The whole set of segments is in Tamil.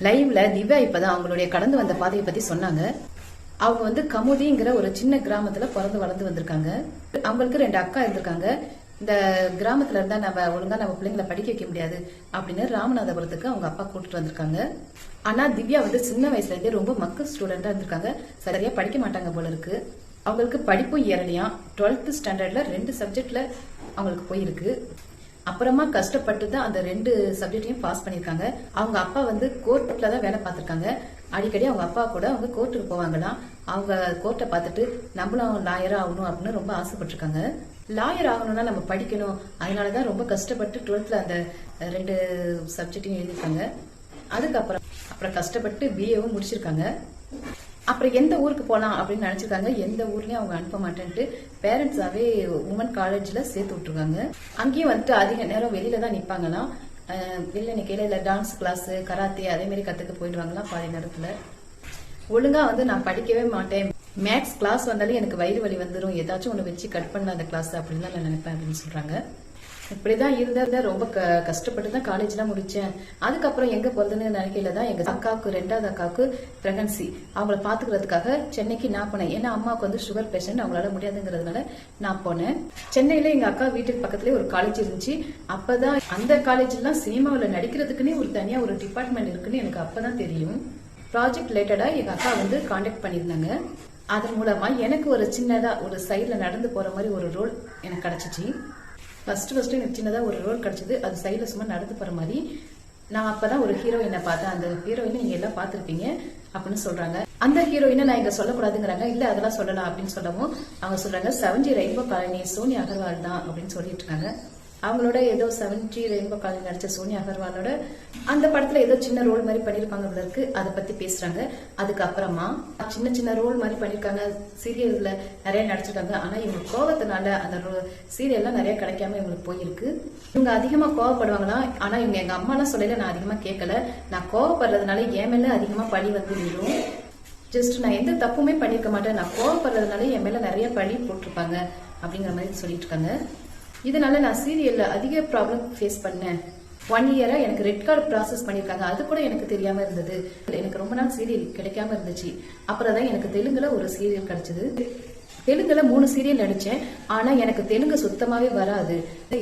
லைவ்ல திவ்யா இப்பதான் அவங்களுடைய கடந்து வந்த பாதையை பத்தி சொன்னாங்க. அவங்க வந்து கமுதிங்கிற ஒரு சின்ன கிராமத்துல பிறந்து வளர்ந்து வந்திருக்காங்க. அவங்களுக்கு ரெண்டு அக்கா இருந்திருக்காங்க. இந்த கிராமத்துல இருந்தா நம்ம ஒழுங்கா நம்ம பிள்ளைங்களை படிக்க வைக்க முடியாது அப்படின்னு ராமநாதபுரத்துக்கு அவங்க அப்பா கூட்டிட்டு வந்திருக்காங்க. ஆனா திவ்யா வந்து சின்ன வயசுல இருந்தே ரொம்ப மக்கு ஸ்டூடெண்டா இருந்திருக்காங்க. சரியா படிக்க மாட்டாங்க போல இருக்கு. அவங்களுக்கு படிப்பும் ஏறலையா டுவெல்த் ஸ்டாண்டர்ட்ல ரெண்டு சப்ஜெக்ட்ல அவங்களுக்கு போயிருக்கு. அப்புறமா கஷ்டப்பட்டு தான் அந்த ரெண்டு சப்ஜெக்டையும் பாஸ் பண்ணியிருக்காங்க. அவங்க அப்பா வந்து கோர்ட்ல தான் வேலை பார்த்திருக்காங்க. அடிக்கடி அவங்க அப்பா கூட அவங்க கோர்ட்டுக்கு போவாங்களாம். அவங்க கோர்ட்டை பார்த்துட்டு நம்மளும் லாயரா ஆகணும் அப்படின்னு ரொம்ப ஆசைப்பட்டிருக்காங்க. லாயர் ஆகணும்னா நம்ம படிக்கணும். அதனால தான் ரொம்ப கஷ்டப்பட்டு டுவெல்த்ல அந்த ரெண்டு சப்ஜெக்டையும் எழுதியிருக்காங்க. அதுக்கப்புறம் அப்புறம் கஷ்டப்பட்டு பிஏவும் முடிச்சிருக்காங்க. அப்புறம் எந்த ஊருக்கு போகலாம் அப்படின்னு நினைச்சிருக்காங்க. எந்த ஊர்லயும் அவங்க அனுப்ப மாட்டேன்ட்டு பேரண்ட்ஸாவே உமன் காலேஜ்ல சேர்த்து விட்டுருக்காங்க. அங்கேயும் வந்துட்டு அதிக நேரம் வெளியில தான் நிப்பாங்களாம். அஹ் வெளியில நிக்கையில இல்ல டான்ஸ் கிளாஸ் கராத்தே அதே மாதிரி கத்துக்க போயிடுவாங்களாம் பாதி நேரத்துல? ஒழுங்கா வந்து நான் படிக்கவே மாட்டேன். மேக்ஸ் கிளாஸ் வந்தாலே எனக்கு வயிறு வலி வந்துடும் ஏதாச்சும் ஒன்று வச்சு கட் பண்ண அந்த கிளாஸ் அப்படின்னு தான் நான் நினைப்பேன் அப்படின்னு சொல்றாங்க. இப்படிதான் இருந்தத ரொம்ப க- கஷ்டப்பட்டு தான் காலேஜ்லாம் முடிச்சேன். அதுக்கப்புறம் எங்க போறதுன்னு நினைக்கல தான் எங்க அக்காவுக்கு ரெண்டாவது அக்காவுக்கு பிரெக்னன்சி அவங்கள பாத்துக்கிறதுக்காக சென்னைக்கு நான் போனேன். ஏன்னா அம்மாவுக்கு வந்து சுகர் பேஷண்ட் அவங்களால முடியாதுங்கிறதுனால நான் போனேன். சென்னையில எங்க அக்கா வீட்டுக்கு பக்கத்துலேயே ஒரு காலேஜ் இருந்துச்சு. அப்பதான் அந்த காலேஜ்லாம் சினிமாவில் நடிக்கிறதுக்குன்னே ஒரு தனியா ஒரு டிபார்ட்மெண்ட் இருக்குன்னு எனக்கு அப்பதான் தெரியும். ப்ராஜெக்ட் ரிலேட்டடா எங்க அக்கா வந்து காண்டாக்ட் பண்ணியிருந்தாங்க. அதன் மூலமா எனக்கு ஒரு சின்னதா ஒரு சைட்ல நடந்து போற மாதிரி ஒரு ரோல் எனக்கு கிடைச்சிச்சு. ஃபர்ஸ்ட் ஃபர்ஸ்ட் எனக்கு சின்னதா ஒரு ரோல் கிடச்சிது. அது சைடில் சும்மா நடந்து போற மாதிரி. நான் அப்பதான் ஒரு ஹீரோயினை பார்த்தேன். அந்த ஹீரோயினை நீங்க எல்லாம் பார்த்திருப்பீங்க அப்படின்னு சொல்றாங்க. அந்த ஹீரோயினை நான் இங்க சொல்லக்கூடாதுங்கிறாங்க. இல்ல அதெல்லாம் சொல்லலாம் அப்படின்னு சொல்லவும் அவங்க சொல்றாங்க seven G Rainbow Colony Soni Agarwal தான் அப்படின்னு சொல்லிட்டு இருக்காங்க. அவங்களோட ஏதோ செவன்டி ரெயின்போ காலேஜ் நடிச்ச சோனி அகர்வாலோட அந்த படத்துல ஏதோ சின்ன ரோல் மாதிரி பண்ணிருப்பாங்க இருக்கு. அதை பத்தி பேசுறாங்க. அதுக்கப்புறமா சின்ன சின்ன ரோல் மாதிரி பண்ணிருக்காங்க சீரியல்ல நிறைய நடிச்சிருக்காங்க. ஆனா இவங்க கோவத்தினால அந்த சீரியல்லாம் நிறைய கிடைக்காம இவங்களுக்கு போயிருக்கு. இவங்க அதிகமா கோவப்படுவாங்களா? ஆனா இவங்க எங்க அம்மா எல்லாம் சொல்லல. நான் அதிகமா கேட்கல. நான் கோவப்படுறதுனால என் மேல அதிகமா பழி வந்து விழும். ஜஸ்ட் நான் எந்த தப்புமே பண்ணிருக்க மாட்டேன். நான் கோவப்படுறதுனால என் மேல நிறைய பழி போட்டிருப்பாங்க. அப்படிங்கிற மாதிரி சொல்லிட்டு இருக்காங்க. இதனால நான் சீரியல்ல அதிக ப்ராப்ளம் ஃபேஸ் பண்ணேன். ஒன் இயரா எனக்கு ரெட் கார்டு ப்ராசஸ் பண்ணிருக்காங்க அது கூட எனக்கு தெரியாம இருந்தது. எனக்கு ரொம்ப நாள் சீரியல் கிடைக்காம இருந்துச்சு. அப்புறம் தான் எனக்கு தெலுங்குல ஒரு சீரியல் கிடைச்சது. தெலுங்குல மூணு சீரியல் நடிச்சேன். ஆனா எனக்கு தெலுங்கு சுத்தமாவே வராது.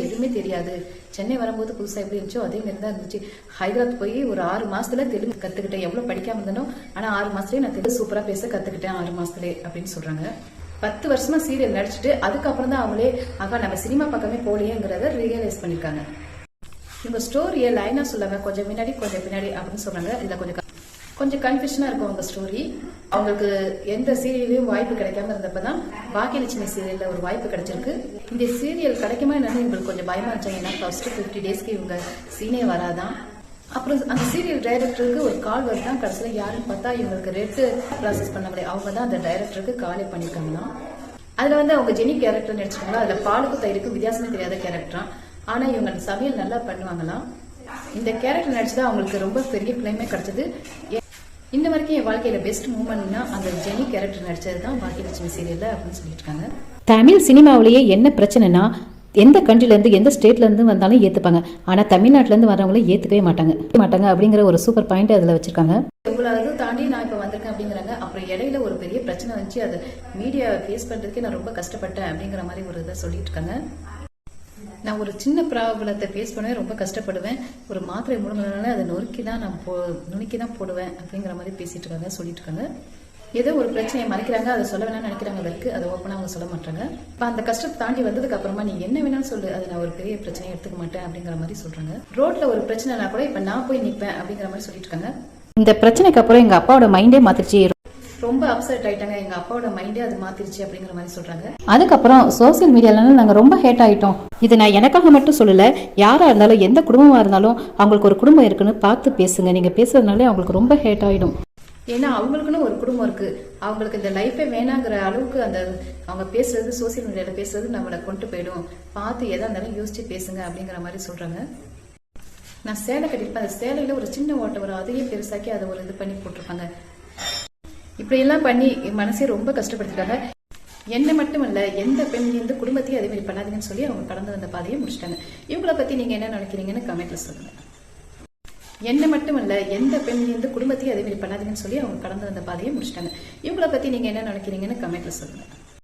எதுவுமே தெரியாது. சென்னை வரும்போது புதுசா எப்படி இருந்துச்சோ அதே மாதிரி தான் இருந்துச்சு. ஹைதராபாத் போய் ஒரு ஆறு மாசத்துல தெலுங்கு கத்துக்கிட்டேன். எவ்வளவு படிக்காம இருந்தனோ ஆனா ஆறு மாசத்துலயே நான் தெலுங்கு சூப்பரா பேச கத்துக்கிட்டேன். ஆறு மாசத்துலயே அப்படின்னு சொல்றாங்க. பத்து வருஷமா சீரியல் நடிச்சுட்டு அதுக்கப்புறம் தான் அவங்களே ஆகா நம்ம சினிமா பக்கமே போலியேங்கிறத ரியலைஸ் பண்ணிருக்காங்க. இவங்க ஸ்டோரியை லைனா சொல்லாம கொஞ்சம் முன்னாடி கொஞ்சம் பின்னாடி அப்படின்னு சொன்னாங்க. இல்ல கொஞ்சம் கொஞ்சம் கன்ஃபியூஷனா இருக்கும் அவங்க ஸ்டோரி அவங்களுக்கு எந்த சீரியலையும் வாய்ப்பு கிடைக்காம இருந்தப்பதான் பாக்கியலட்சுமி சீரியல்ல ஒரு வாய்ப்பு கிடைச்சிருக்கு. இந்த சீரியல் கிடைக்குமா என்னன்னு இவங்களுக்கு கொஞ்சம் பயமா இருந்துச்சு. ஏன்னா ஃபர்ஸ்ட் பிப்டி டேஸ்க்கு இவங்க சீனே வராதான். அப்புறம் அந்த சீரியல் டைரக்டருக்கு ஒரு கால் வருதான் கடைசியில் யாருன்னு பார்த்தா இவங்களுக்கு ரெட்டு ப்ராசஸ் பண்ண முடியாது. அவங்க தான் அந்த டைரக்டருக்கு காலே பண்ணிருக்காங்களாம் அதில் வந்து அவங்க ஜெனி கேரக்டர் நடிச்சிருக்காங்க அதில் பாலுக்கு தயிருக்கும் வித்தியாசமே தெரியாத கேரக்டரா ஆனால் இவங்க சமையல் நல்லா பண்ணுவாங்களாம் இந்த கேரக்டர் நடிச்சதா அவங்களுக்கு ரொம்ப பெரிய பிள்ளைமே கிடைச்சது. இந்த வரைக்கும் என் வாழ்க்கையில பெஸ்ட் மூமெண்ட்னா அந்த ஜெனி கேரக்டர் நடிச்சது தான் பாக்கியலட்சுமி சீரியல்ல அப்படின்னு சொல்லிட்டு இருக்காங்க தமிழ் சினிமாவிலேயே என்ன பிரச்சனைனா எந்த கண்ட்ரிலேருந்து எந்த ஸ்டேட்லேருந்து வந்தாலும் ஏற்றுப்பாங்க ஆனால் தமிழ்நாட்டிலேருந்து வரவங்கள மாட்டாங்க. மாட்டாங்க அப்படிங்கிற ஒரு சூப்பர் பாயிண்ட் அதில் வச்சுருக்காங்க. இவ்வளவு தாண்டி நான் இப்போ வந்திருக்கேன் அப்படிங்கிறாங்க. அப்புறம் இடையில ஒரு பெரிய பிரச்சனை வந்துச்சு. அது மீடியா ஃபேஸ் பண்ணுறதுக்கே நான் ரொம்ப கஷ்டப்பட்டேன் அப்படிங்கிற மாதிரி ஒரு இதை சொல்லிட்டு இருக்காங்க. நான் ஒரு சின்ன ப்ராப்ளத்தை ஃபேஸ் பண்ணவே ரொம்ப கஷ்டப்படுவேன். ஒரு மாத்திரை முழுங்கினால அதை நொறுக்கி தான் நான் போ நுணுக்கி தான் போடுவேன் அப்படிங்கிற மாதிரி பேசிட்டு இருக்காங்க சொல்லிட்டு இருக்காங்க. ஏதோ ஒரு பிரச்சனையை மறைக்கிறாங்க அதை சொல்ல வேணாம்னு நினைக்கிறாங்க இருக்கு. அதை ஓப்பனா அவங்க சொல்ல மாட்டாங்க. இப்ப அந்த கஷ்டத்தை தாண்டி வந்ததுக்கு அப்புறமா நீ என்ன வேணாலும் சொல்லு. அதை நான் ஒரு பெரிய பிரச்சனையை எடுத்துக்க மாட்டேன் அப்படிங்கிற மாதிரி சொல்றாங்க. ரோட்ல ஒரு பிரச்சனைனா கூட இப்ப நான் போய் நிப்பேன் அப்படிங்கிற மாதிரி சொல்லிட்டு இருக்காங்க. இந்த பிரச்சனைக்கு அப்புறம் எங்க அப்பாவோட மைண்டே மாத்திருச்சு. ரொம்ப அப்செட் ஆயிட்டாங்க. எங்க அப்பாவோட மைண்டே அது மாத்திருச்சு அப்படிங்கிற மாதிரி சொல்றாங்க. அதுக்கப்புறம் சோசியல் மீடியால நாங்க ரொம்ப ஹேட் ஆயிட்டோம். இது நான் எனக்காக மட்டும் சொல்லல. யாரா இருந்தாலும் எந்த குடும்பமா இருந்தாலும் அவங்களுக்கு ஒரு குடும்பம் இருக்குன்னு பார்த்து பேசுங்க. நீங்க பேசுறதுனாலே அவங்களுக்கு ரொம்ப ஹேட் ஆயிடும். ஏன்னா அவங்களுக்குன்னு ஒரு குடும்பம் இருக்கு. அவங்களுக்கு இந்த லைஃபே வேணாங்கிற அளவுக்கு அந்த அவங்க பேசுறது சோசியல் மீடியால பேசுறது நம்மளை கொண்டு போயிடும். பார்த்து எதா இருந்தாலும் யோசிச்சு பேசுங்க அப்படிங்கிற மாதிரி சொல்றாங்க. நான் சேலை கட்டிருப்பேன் அந்த சேலையில ஒரு சின்ன ஓட்டை வரும். அதையே பெருசாக்கி அதை ஒரு இது பண்ணி போட்டிருப்பாங்க. இப்படி எல்லாம் பண்ணி என் மனசே ரொம்ப கஷ்டப்படுத்திருக்காங்க என்ன மட்டும் இல்ல எந்த பெண் எந்த குடும்பத்தையும் அதே மாதிரி பண்ணாதீங்கன்னு சொல்லி அவங்க கடந்து வந்த பாதையை முடிச்சிட்டாங்க. இவங்களை பத்தி நீங்க என்ன நினைக்கிறீங்கன்னு கமெண்ட்ல சொல்லுங்க. என்ன மட்டும் இல்ல எந்த பெண் எந்த குடும்பத்தையும் அதே மாதிரி பண்ணாதீங்கன்னு சொல்லி அவங்க கடந்து வந்த பாதையை முடிச்சிட்டாங்க. இவங்கள பத்தி நீங்க என்ன நினைக்கிறீங்கன்னு கமெண்ட்ல சொல்லுங்க.